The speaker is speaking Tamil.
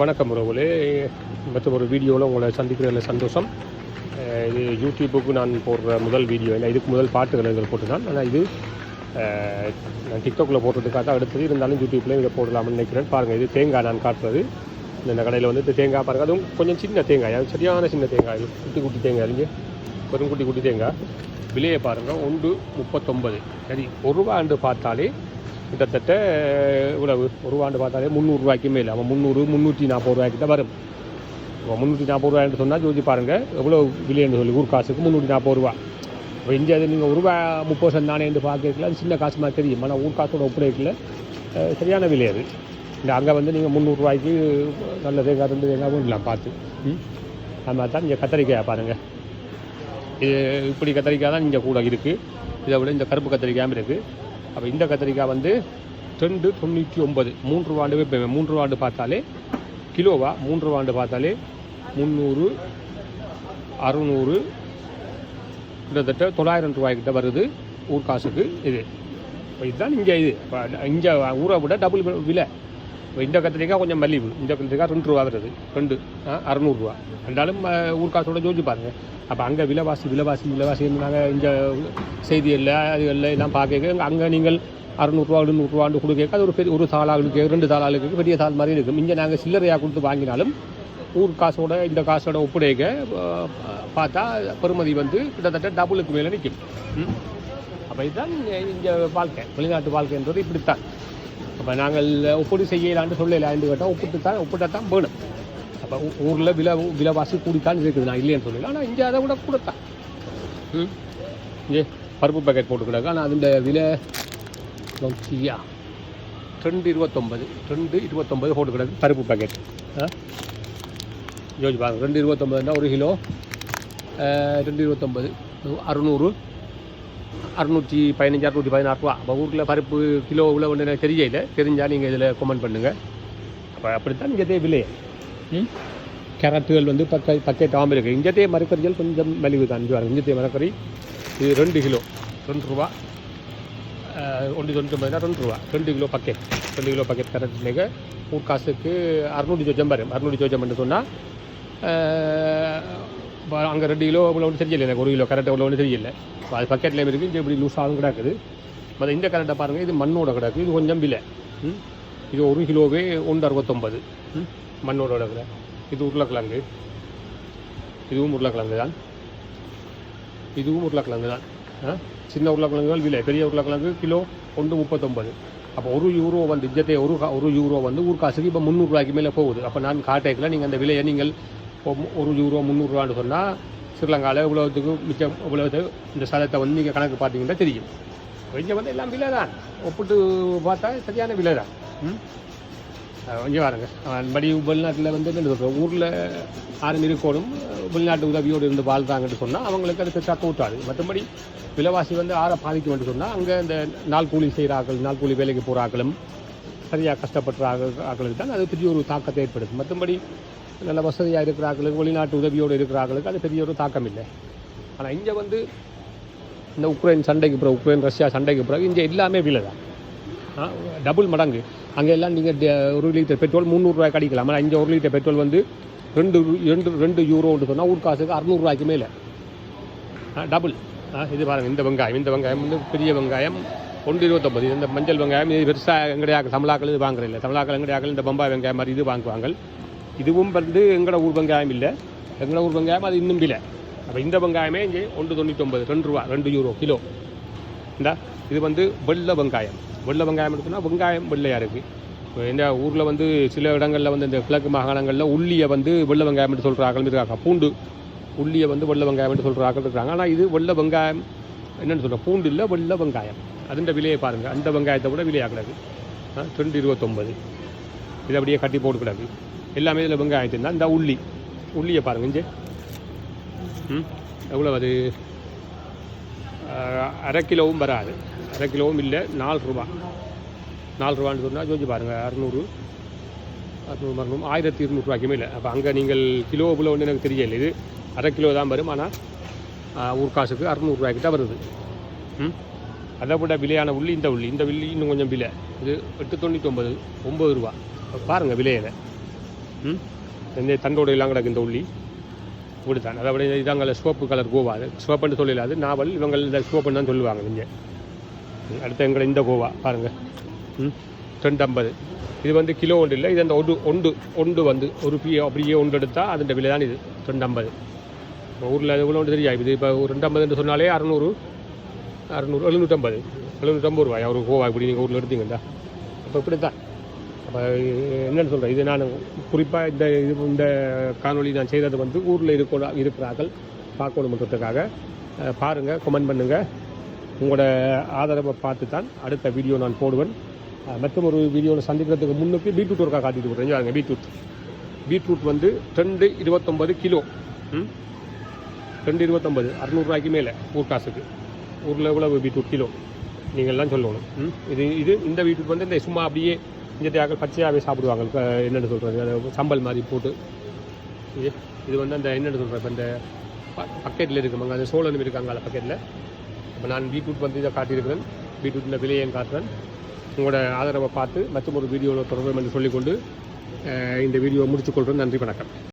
வணக்கம் உறவுகளே. மற்றும் ஒரு வீடியோவில் உங்களை சந்திக்கிறதுல சந்தோஷம். இது யூடியூப்புக்கு நான் போடுற முதல் வீடியோ இல்லை இதுக்கு முதல் பாட்டுகள் இதில் போட்டுதான். ஆனால் இது நான் டிக்டாக்கில் போடுறதுக்காக தான் அடுத்தது. இருந்தாலும் யூடியூப்லேயும் இதை போடலாம்னு நினைக்கிறேன். பாருங்கள் இது தேங்காய் நான் காட்டுறது. இந்த கடையில் வந்து தேங்காய் பாருங்கள் அதுவும் கொஞ்சம் சின்ன தேங்காய். சரியான சின்ன தேங்காய். இது குட்டி குட்டி தேங்காய் இல்லைங்க. பெரும் குட்டி குட்டி தேங்காய். விலையை பாருங்கள் ஒன்று முப்பத்தொம்பது சரி ஒரு ரூபாண்டு பார்த்தாலே கிட்டத்தட்ட இவ்வளவு. ஒரு ஆண்டு பார்த்தாலே முந்நூறுரூவாய்க்கு மேலே. அவன் முந்நூறு முந்நூற்றி நாற்பது ரூபாய்க்கு தான் வரும். இப்போ முந்நூற்றி நாற்பது ரூபாய்னு சொன்னால் யோசிச்சு பாருங்கள் எவ்வளோ விலைன்னு சொல்லி. ஊர் காசுக்கு முந்நூற்றி நாற்பது ரூபா இப்போ இங்கே அது நீங்கள் ஒரு ரூபா முப்பது சென்ட் நானே என்று பார்க்கல அது சின்ன காசு மாதிரி தெரியும். ஆனால் ஊர் காசோட ஒப்படைக்கல. சரியான விலை அது. இந்த அங்கே வந்து நீங்கள் முந்நூறுரூவாய்க்கு நல்ல தேங்காய் ரெண்டு தேங்காய் இல்லை பார்த்து. ம்? அது மாதிரி தான் இங்கே கத்தரிக்காய் பாருங்கள் இது இப்படி கத்திரிக்காய் தான் இங்கே கூட இருக்குது இதை விட இந்த கருப்பு கத்திரிக்காயும் இருக்குது அப்போ இந்த கத்திரிக்காய் வந்து ரெண்டு தொண்ணூற்றி ஒன்பது. மூன்று ரூபாண்டு மூன்று ரூபாண்டு பார்த்தாலே கிலோவா? மூன்று ரூபாண்டு பார்த்தாலே முந்நூறு அறுநூறு கிட்டத்தட்ட தொள்ளாயிரம் ரூபாய்க்கிட்ட வருது ஊர் காசுக்கு இது. இப்போ இதுதான் இங்கே இது. இப்போ இங்கே ஊரை விட டபுள் விலை. இப்போ இந்த கத்திரிக்காய் கொஞ்சம் மலிவு இந்த கத்திரிக்காய் ரெண்டு ரூபா வருது. ரெண்டு ஆ, அறநூறுரூவா ரெண்டாலும் ஊர்காசோட ஊர் காசோட ஜோதிச்சு பாருங்கள் அப்போ அங்கே விலைவாசி விலைவாசி விலைவாசி நாங்கள் இந்த செய்திகளில் அதுகளில் எல்லாம் பார்க்க அங்கே நீங்கள் அறுநூறுவா எழுநூறுவாண்டு கொடுக்க அது ஒரு பெரிய ஒரு தாளாளுக்கு ரெண்டு தாளாளுக்கு பெரிய தாள் மாதிரி இருக்கும் இங்கே நாங்கள் சில்லறையாக கொடுத்து வாங்கினாலும் ஊர் காசோட இந்த காசோட ஒப்படைக்க பார்த்தா பெருமதி வந்து கிட்டத்தட்ட டபுளுக்கு மேலே நிற்கும் அப்போ இதுதான் இங்கே வாழ்க்கை. வெளிநாட்டு வாழ்க்கைன்றது இப்படித்தான். அப்போ நாங்கள் ஒப்பீடு செய்யலான்னு சொல்லலான்னு கேட்டால் ஒப்பிட்டு தான் ஒப்பிட்டத்தான் வேணும். அப்போ ஊரில் விலை விலைவாசி கூடித்தான் இருக்குது. நான் இல்லைன்னு சொல்லல. ஆனால் இங்கே அதை விட கூடத்தான். ம்? இங்கே பருப்பு பேக்கெட் போட்டுக்கிடாங்க ஆனால் அதுண்ட விலை நோக்கியா ரெண்டு இருபத்தொம்பது ரெண்டு இருபத்தொம்பது போட்டு பருப்பு பேக்கெட் ஆ? யோசிச்சு பாருங்க. ரெண்டு இருபத்தொம்பதுன்னா ஒரு கிலோ ரெண்டு இருபத்தொம்பது அறுநூறு. அறுநூற்றி பதினஞ்சு அறுநூற்றி பதினாறு ரூபா. அப்போ ஊரில் பருப்பு கிலோ இவ்வளோ ஒன்று தெரியல தெரிஞ்சால் நீங்கள் இதில் கமெண்ட் பண்ணுங்கள் அப்போ அப்படித்தான் இங்கத்தே விலை. ம்? கேரட்டுகள் வந்து பக்க பக்கெட் ஆகும் இருக்குது இங்கத்தே மரக்கறிகள் கொஞ்சம் மலிவு தான். பாருங்க இங்கத்தே மரக்கறி. இது ரெண்டு கிலோ ரெண்டு ரூபா. ஒன்று தொண்ணூற்றி ஒன்பதுனா ரெண்டு ரூபா. ரெண்டு கிலோ பக்கெட் ரெண்டு கிலோ பக்கெட் கரெக்ட் ஊர் காசுக்கு அறுநூற்றி சொச்சம் வரும் அறுநூற்றி சொச்சம் பண்ணி சொன்னால் அங்கே ரெண்டு கிலோ இவ்வளோ ஒன்று தெரியல எனக்கு. ஒரு கிலோ கரெக்டாக இவ்வளோ ஒன்று தெரியல அது பக்கெட்லேயும் இருக்குது இது இப்படி லூஸாகவும் கிடக்குது. மற்ற இந்த கரண்ட்டை பாருங்கள் இது மண்ணோட கிடக்கு. இது கொஞ்சம் விலை. ம்? இது ஒரு கிலோவே ஒன்று அறுபத்தொம்பது ம்? மண்ணோட கிடக்குல இது உருளைக்கிழங்கு. இதுவும் உருளைக்கிழங்கு தான். இதுவும் உருளைக்கிழங்கு தான். சின்ன உருளைக்கிழங்குகள் விலை. பெரிய உருளைக்கிழங்கு கிலோ ஒன்று முப்பத்தொம்பது அப்போ ஒரு யூரோ வந்து இஜ்ஜத்தை ஒரு ஒரு யூரோ வந்து ஊர் காசுக்கு இப்போ முந்நூறுரூவாய்க்கு மேலே போகுது. அப்போ நான் காட்டேக்கில் நீங்கள் அந்த விலையை நீங்கள் ஒரு யூரோ முந்நூறுரூவான்னு சொன்னால் ஸ்ரீலங்காவில் இவ்வளோத்துக்கு மிச்சம் இவ்வளவு இந்த சதத்தை வந்து நீங்கள் கணக்கு பார்த்தீங்கன்னா தெரியும். இங்கே வந்து எல்லாம் விலை தான். ஒப்பிட்டு பார்த்தா சரியான விலை தான். ம்? இங்கே பாருங்க படி வெளிநாட்டில் வந்து என்ன சொல்கிறோம் ஊரில் ஆறு இருக்கணும் வெளிநாட்டு உதவியோடு இருந்து வாழ்றாங்கன்னு சொன்னால் அவங்களுக்கு அது பெருசாக கூட்டாது மற்றபடி விலைவாசி வந்து ஆற பாதிக்கும் சொன்னால் அங்கே இந்த நாள் கூலி செய்கிற ஆக்கள் நாள் கூலி வேலைக்கு போகிற ஆக்களும் சரியாக கஷ்டப்படுற ஆக்கள் ஆக்களுக்கு தான் அது பெரிய ஒரு தாக்கத்தை ஏற்படுத்தும். மற்றபடி நல்ல வசதியாக இருக்கிற ஆக்களுக்கு வெளிநாட்டு உதவியோடு இருக்கிறார்களுக்கு அது பெரிய ஒரு தாக்கம் இல்லை ஆனால் இங்கே வந்து இந்த உக்ரைன் சண்டைக்கு பிறகு உக்ரைன் ரஷ்யா சண்டைக்கு பிறகு இங்கே எல்லாமே விலை தான் டபுள் மடங்கு. அங்கே எல்லாம் நீங்கள் ஒரு லிட்டர் பெட்ரோல் முந்நூறுரூவாய்க்கு அடிக்கலாம். ஆனால் இங்கே ஒரு லிட்டர் பெட்ரோல் வந்து ரெண்டு ரெண்டு ரெண்டு யூரோன்னு சொன்னால் ஊர் காசுக்கு அறநூறுவாய்க்கு மேலே. டபுள் இது பாருங்கள் இந்த வெங்காயம் இந்த வெங்காயம் வந்து பெரிய வெங்காயம் ஒன்று இருபத்தொம்பது இந்த மஞ்சள் வெங்காயம் இது பெருசாக எங்கடையாக தமிழாக்கள் இது வாங்குறதில்ல. தமிழாக்கள் எங்கடையாக்கள் இந்த பம்பாய் வெங்காயம் மாதிரி இது வாங்குவாங்க. இதுவும் வந்து எங்களோட ஊர் வெங்காயம் இல்லை. எங்களோட ஊர் வெங்காயம் அது இன்னும் விலை. அப்போ இந்த வெங்காயமே இங்கே ஒன்று தொண்ணூற்றொம்பது ரெண்டு ரூபா ரெண்டு யூரோ கிலோ. இந்த இது வந்து வெள்ளை வெங்காயம். வெள்ளை வெங்காயம் எடுத்தோம்னா வெங்காயம் வெள்ளையாக இருக்குது இப்போ இந்த ஊரில் வந்து சில இடங்களில் வந்து இந்த கிழக்கு மாகாணங்களில் உள்ளியை வந்து வெள்ளை வெங்காயம்னு சொல்கிற ஆக்கள் இருக்காங்க. பூண்டு உள்ளியை வந்து வெள்ளை வெங்காயம்னு சொல்கிற ஆக்கள் இருக்காங்க. ஆனால் இது வெள்ளை வெங்காயம் என்னென்னு சொல்கிறேன் பூண்டு இல்லை வெள்ளை வெங்காயம். அதுன்ற விலையை பாருங்கள் அந்த வெங்காயத்தை விட விலையாக கிடக்கு ஆ, ரெண்டு இருபத்தொம்பது இதை அப்படியே கட்டி போட்டு கிடக்கு. எல்லாமே இதில் வெங்காயத்தின் தான் இந்த உள்ளி. உள்ளியை பாருங்க இங்கே ம் எவ்வளோ அது? அரை கிலோவும் வராது. அரை கிலோவும் இல்லை நாலு ரூபா. நாலு ரூபான்னு சொன்னால் யோசிச்சு பாருங்கள் அறநூறு. அறுநூறு மரணம். ஆயிரத்தி இருநூறுவாய்க்கு மேலே. அப்போ அங்கே நீங்கள் கிலோ இவ்வளோ ஒன்று எனக்கு தெரியல இது. அரை கிலோ தான் வரும் ஆனால் ஊர் காசுக்கு அறநூறுவாய்க்கு தான் வருது. ம் அதை விட விலையான உள்ளி இந்த உள்ளி. இந்த உள்ளி இன்னும் கொஞ்சம் விலை. இது எட்டு தொண்ணூற்றி ஒம்பது ஒம்பது ரூபா. பாருங்கள் விலையில. இந்த தண்டோடு எல்லாம் கிடக்கு இந்த உள்ளி. இப்படித்தான். தான் விட இதாங்கள சிவப்பு கலர் கோவா. அது சிவப்புன்னு சொல்லலாது நாவல். இவங்க இந்த சிவப்புன்னு தான் சொல்லுவாங்க இங்கே. அடுத்து எங்களை இந்த கோவா. பாருங்கள் ம் ரெண்டு ஐம்பது இது வந்து கிலோ ஒன்று இல்லை. இது அந்த ஒன்று ஒன்று ஒன்று வந்து ஒரு பி அப்படியே ஒன்று எடுத்தால் அதோட விலை தான் இது. ரெண்டு ஐம்பது ஊரில் அது ஒன்று தெரியாது. இது இப்போ ஒரு ரெண்டு ஐம்பதுன்னு சொன்னாலே அறநூறு அறநூறு எழுநூற்றம்பது. எழுநூற்றம்பது ரூபாய். ஒரு கோவா இப்படி நீங்கள் ஊரில் எடுத்தீங்கண்டா அப்போ இப்படி தான் என்னென்னு சொல்கிறேன் இது நான் குறிப்பாக இந்த இது இந்த காணொலி நான் செய்தது வந்து ஊரில் இருக்க இருக்கிறார்கள் பார்க்கணுன்றதுக்காக பாருங்கள் கமெண்ட் பண்ணுங்கள் உங்களோட ஆதரவை பார்த்து தான் அடுத்த வீடியோ நான் போடுவேன். மற்றும் ஒரு வீடியோவில் சந்திக்கிறதுக்கு முன்னுக்கு பீட்ரூட் ஒருக்கா காட்டிட்டு போடுறேன் பாருங்க பீட்ரூட். பீட்ரூட் வந்து ரெண்டு இருபத்தொம்பது கிலோ. ம்? ரெண்டு இருபத்தொம்பது அறநூறுரூவாய்க்கு மேலே ஊர் காசுக்கு. ஊரில் எவ்வளவு பீட்ரூட் கிலோ? நீங்கள்லாம் சொல்லணும். ம்? இது இது இந்த பீட்ரூட் வந்து இந்த சும்மா அப்படியே இந்த பச்சையாகவே சாப்பிடுவாங்க. என்னென்னு சொல்கிறது அது சம்பல் மாதிரி போட்டு. இது வந்து அந்த என்னென்னு சொல்கிறேன் இப்போ இந்த பக்கெட்டில் இருக்குமாங்க. அந்த சோழனும் இருக்காங்க அந்த பக்கெட்டில் இப்போ நான் பீட்ரூட் வந்து இதை காட்டியிருக்கிறேன். பீட்ரூட்டில் விலையையும் காட்டுறேன். உங்களோட ஆதரவை பார்த்து மற்றும் ஒரு வீடியோவில் தொடர்பு என்று சொல்லிக்கொண்டு இந்த வீடியோவை முடித்துக்கொள்கிறேன் நன்றி வணக்கம்.